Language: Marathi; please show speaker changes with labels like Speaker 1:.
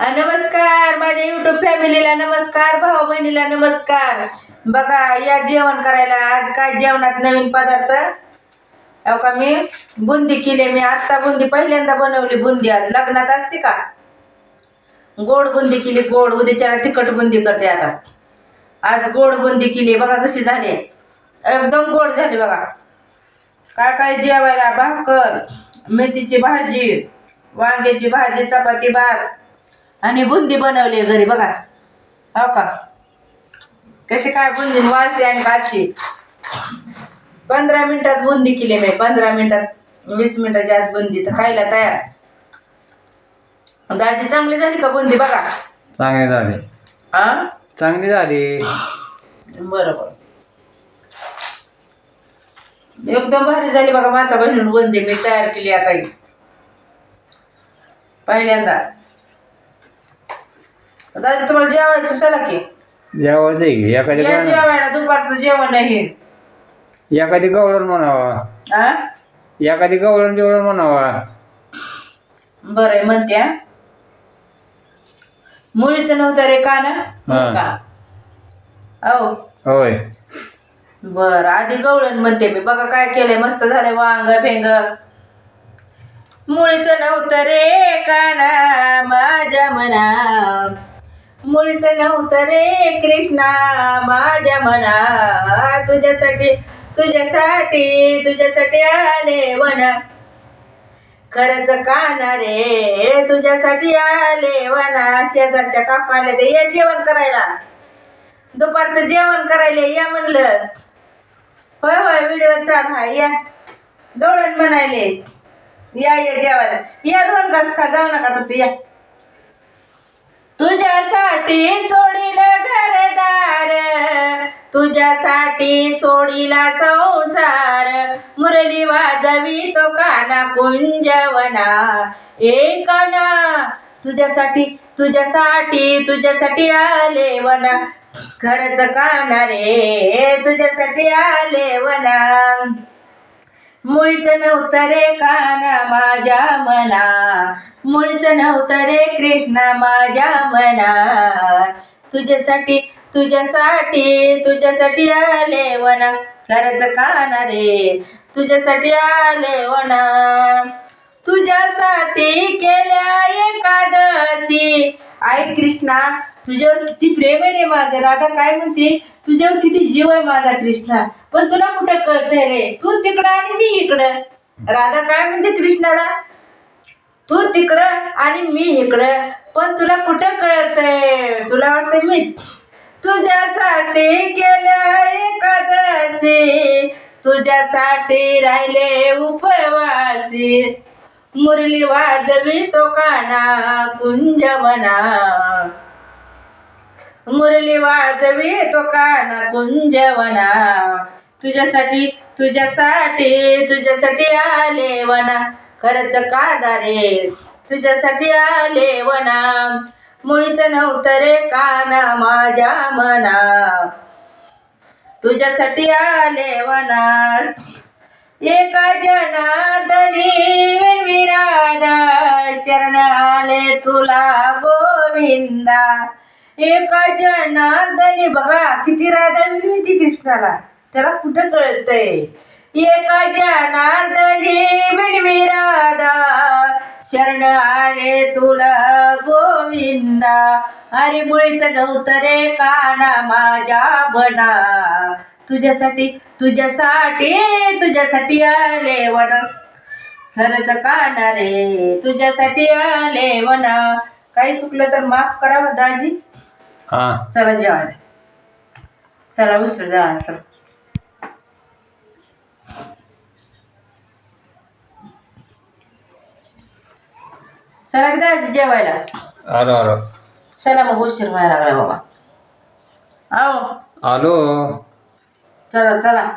Speaker 1: नमस्कार माझ्या युट्यूब फॅमिलीला नमस्कार भाऊ बहिणीला नमस्कार. बघा या जेवण करायला आज काय जेवणात नवीन पदार्थ? अहो का मी बुंदी केली मी. आत्ता बुंदी पहिल्यांदा बनवली बुंदी आज. लग्नात असते का? गोड बुंदी केली गोड. उद्याच्या तिखट बुंदी करते आता. आज गोड बुंदी केली बघा कशी झाली. एकदम गोड झाली बघा. काय काय जेवायला? भाकर मेथीची भाजी वांग्याची भाजी चपाती भात. आणि बुंदी बनवली घरी बघा. हो का? कशी काय बुंदी वाढते आणि काची पंधरा मिनिटात बुंदी केली मी. पंधरा मिनिटात वीस मिनिटाच्या आत बुंदी. तर खायला तयार दाजी चांगली झाली का बुंदी? बघा.
Speaker 2: चांगली झाली.
Speaker 1: हा?
Speaker 2: चांगली झाली.
Speaker 1: बरोबर. एकदम भारी झाली बघा माता बहिणी बुंदी. मी तयार केली आता. पहिल्यांदा. दादी तुम्हाला जेवायचं चला की.
Speaker 2: जेवायचं आहे की? एखादी
Speaker 1: या जेवायला दुपारचं जेवण आहे.
Speaker 2: एखादी गवळण म्हणावा.
Speaker 1: हा
Speaker 2: एखादी गवळण जेवण म्हणावा.
Speaker 1: बरं म्हणते हा. मुलीचं नव्हतं रे का ना?
Speaker 2: हा.
Speaker 1: हो
Speaker 2: होय.
Speaker 1: बर आधी गवळण म्हणते मी. बघा काय केलंय मस्त झालंय वांग भेंग. मुळीचं नव्हतं रे काना माझ्या मना मुळीचं नव्हतं रे कृष्णा माझ्या मना. तुझ्यासाठी तुझ्यासाठी तुझ्यासाठी आले वना खरंच काना रे तुझ्यासाठी आले वना शेजारच्या कापाले ते ये जेवण करायला. दुपारचं जेवण करायला या म्हणलं. होय होय व्हिडिओ छान हा या. डोळ्यात म्हणायले या या जेवायला. या दोन घास खा जाऊ नका तसं या. तुझ्यासाठी सोडील घरदार तुझ्यासाठी सोडीला संसार. मुरली वाजवी तो काना कुंजवना ए काना तुझ्यासाठी तुझ्यासाठी तुझ्यासाठी आले वना. खरंच काना रे तुझ्यासाठी आले वना. मुळीच नव्हतं रे काना माझ्या मना मुळीच नव्हतं रे कृष्णा माझ्या मना तुझ्यासाठी तुझ्यासाठी तुझ्यासाठी आले वना खरंच काना रे? तुझ्यासाठी आले वना तुझ्यासाठी केल्या एकादशी. आई कृष्णा तुझ्यावर किती प्रेम आहे रे माझं. राधा काय म्हणते? तुझ्यावर किती जीव आहे माझा कृष्णा. पण तुला कुठं कळतंय रे? तू तिकडं आणि मी इकडं. राधा काय म्हणते कृष्णाला? तू तिकडं आणि मी इकडं. पण तुला कुठं कळतंय? तुला वाटतं मी तुझ्यासाठी केल्या एकादशी. तुझ्यासाठी राहिले उपवासी मुरली वाजवी तो काना कुंजवना मुरली वाजवी तो काना कुंजवना तुझ्यासाठी तुझ्यासाठी तुझ्यासाठी आले वना. खरंच कादा रे तुझ्यासाठी आले वना. मुळीच नव्हतं रे काना माझ्या मना. तुझ्यासाठी आले वना. एका जनादनी विराधा शरण आले तुला गोविंदा. एका जनार्दनी बघा किती राधा मिळते कृष्णाला. त्याला कुठं कळतंय? एका जनार्दनी शरण आले तुला गोविंदा. अरे मुळीच नव्हतं रे काना माझ्या बना. तुझ्यासाठी तुझ्यासाठी तुझ्यासाठी आले वन खरंच काना रे तुझ्यासाठी आले वना काही चुकलं तर माफ करा दाजी.
Speaker 2: हा.
Speaker 1: चला जेवायला. चला उशीर जा चला की दाजी जेवायला.
Speaker 2: आलो आलो.
Speaker 1: चला मग उशीर व्हायला लागला बाबा. आओ
Speaker 2: आलो.
Speaker 1: चला चला.